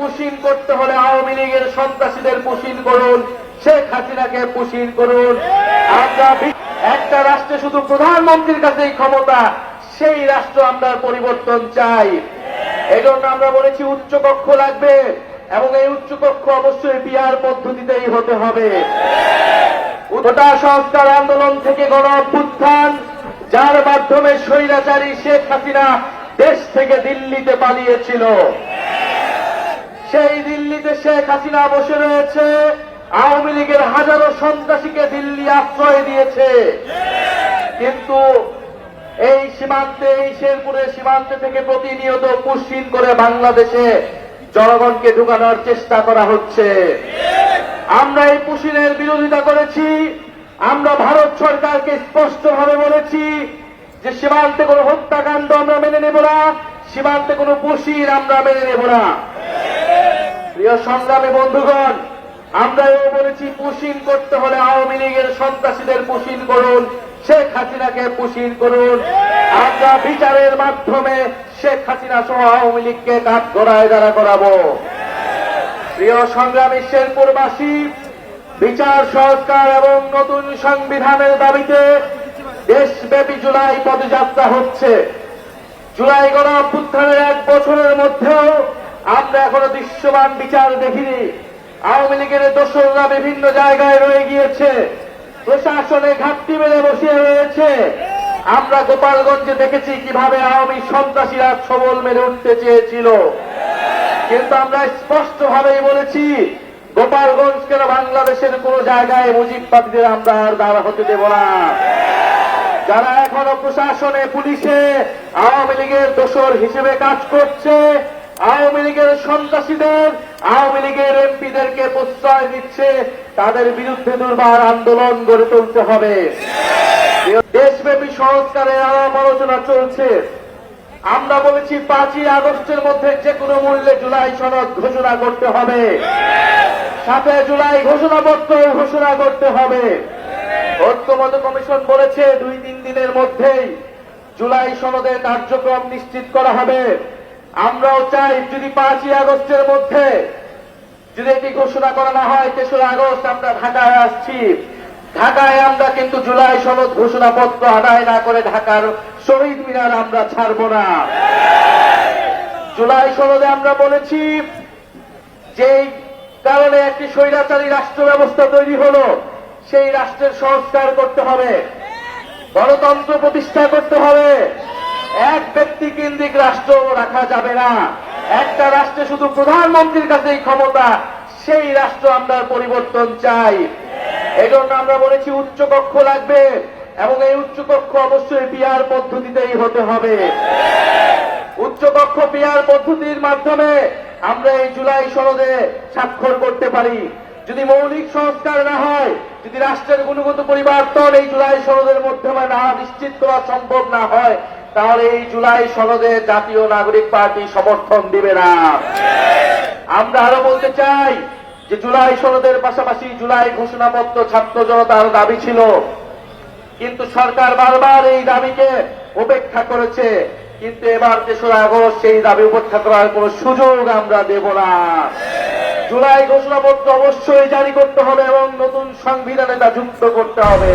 Push in করতে হলে আওয়ামী লীগের সন্ত্রাসীদের পুশিন করুন। শেখ হাসিনাকে পুশিন করুন। আমরা একটা রাষ্ট্রে শুধু প্রধানমন্ত্রীর কাছেই ক্ষমতা সেই রাষ্ট্র আমরা পরিবর্তন চাই। এই জন্য আমরা বলেছি উচ্চ কক্ষ লাগবে এবং এই উচ্চ কক্ষ অবশ্যই বিয়ার পদ্ধতিতেই হতে হবে। গোটা সংস্কার আন্দোলন থেকে গণ অভ্যুত্থান যার মাধ্যমে স্বৈরাচারী শেখ হাসিনা দেশ থেকে দিল্লিতে পালিয়েছিল। সেই দিল্লিতে শেখ হাসিনা বসে রয়েছে। আওয়ামী লীগের হাজারো সন্ত্রাসীকে দিল্লি আশ্রয় দিয়েছে। কিন্তু এই সীমান্তে, এই শেরপুরের সীমান্তে থেকে প্রতিনিয়ত পুষ্টিন করে বাংলাদেশে জনগণকে ঢুকানোর চেষ্টা করা হচ্ছে। আমরা এই পুশিনের বিরোধিতা করেছি। আমরা ভারত সরকারকে স্পষ্টভাবে বলেছি যে সীমান্তে কোনো হত্যাকাণ্ড আমরা মেনে নেব না, সীমান্তে কোনো পুশির আমরা মেনে নেব না। প্রিয় সংগ্রামী বন্ধুগণ, আমরা এও বলেছি পুশিন করতে হলে আওয়ামী লীগের সন্ত্রাসীদের পুশিন করুন, শেখ হাসিনাকে পুশিন করুন। আমরা বিচারের মাধ্যমে শেখ হাসিনা সহ আওয়ামী লীগকে কাঠ গড়ায় দাঁড়া করাবো। প্রিয় সংগ্রামী শেরপুরবাসী, বিচার, সংস্কার এবং নতুন সংবিধানের দাবিতে দেশব্যাপী জুলাই পদযাত্রা হচ্ছে। জুলাই গণ এক বছরের মধ্যেও আমরা এখনও দৃশ্যমান বিচার দেখিনি। আওয়ামী লীগের দোসররা বিভিন্ন জায়গায় রয়ে গিয়েছে। প্রশাসনে ঘাটতি মেলে বসিয়ে রয়েছে। আমরা গোপালগঞ্জে দেখেছি কীভাবে আওয়ামী সন্ত্রাসীরা ছবল মেরে উঠতে চেয়েছিল। কিন্তু আমরা স্পষ্ট ভাবেই বলেছি, গোপালগঞ্জ কেন বাংলাদেশের কোন জায়গায় মুজিববাদীদের আমরা আর দাঁড়া হতে দেব না। যারা এখনও প্রশাসনে, পুলিশে আওয়ামী লীগের দোষর হিসেবে কাজ করছে আওয়ামী লীগের সন্ত্রাসীদের, আওয়ামী লীগের এমপিদেরকে প্রশ্রয় দিচ্ছে, তাদের বিরুদ্ধে দুর্বার আন্দোলন গড়ে তুলতে হবে। দেশব্যাপী সংস্কারের আলাপ আলোচনা চলছে। আমরা বলেছি পাঁচই আগস্টের মধ্যে যে কোনো মূল্যে জুলাই সনদ ঘোষণা করতে হবে। সাথে জুলাই ঘোষণাপত্র ঘোষণা করতে হবে। ঐক্যমত কমিশন বলেছে দুই তিন দিনের মধ্যেই জুলাই সনদের কার্যক্রম নিশ্চিত করা হবে। আমরাও চাই যদি পাঁচই আগস্টের মধ্যে যদি এটি ঘোষণা করা না হয়, তেসরা আগস্ট আমরা ঢাকায় আসছি। ঢাকায় আমরা কিন্তু জুলাই সনদ ঘোষণাপত্র আদায় না করে ঢাকার শহীদ মিনার আমরা ছাড়ব না। জুলাই সনদে আমরা বলেছি, যেই কারণে একটি স্বৈরাচারী রাষ্ট্র ব্যবস্থা তৈরি হলো, সেই রাষ্ট্রের সংস্কার করতে হবে, গণতন্ত্র প্রতিষ্ঠা করতে হবে। এক ব্যক্তি কেন্দ্রিক রাষ্ট্র রাখা যাবে না। একটা রাষ্ট্রে শুধু প্রধানমন্ত্রীর কাছেই ক্ষমতা, সেই রাষ্ট্র আমরা পরিবর্তন চাই। এই জন্য আমরা বলেছি উচ্চ কক্ষ লাগবে এবং এই উচ্চ কক্ষ অবশ্যই বিয়ার পদ্ধতিতেই হতে হবে। উচ্চ কক্ষ পিয়ার পদ্ধতির মাধ্যমে আমরা এই জুলাই সনদে স্বাক্ষর করতে পারি। যদি মৌলিক সংস্কার না হয়, যদি রাষ্ট্রের গুণগত পরিবর্তন এই জুলাই সনদের মাধ্যমে না নিশ্চিত করা সম্ভব না হয় তাহলে এই জুলাই সনদে জাতীয় নাগরিক পার্টি সমর্থন দিবে না। আমরা আরও বলতে চাই যে জুলাই সনদের পাশাপাশি জুলাই ঘোষণাপত্র ছাত্র জনতার দাবি ছিল। কিন্তু সরকার বারবার এই দাবিকে উপেক্ষা করেছে। কিন্তু এবার তেসরা আগস্ট সেই দাবি উপেক্ষা করার কোন সুযোগ আমরা দেব না। জুলাই ঘোষণাপত্র অবশ্যই জারি করতে হবে এবং নতুন সংবিধানে তা যুক্ত করতে হবে।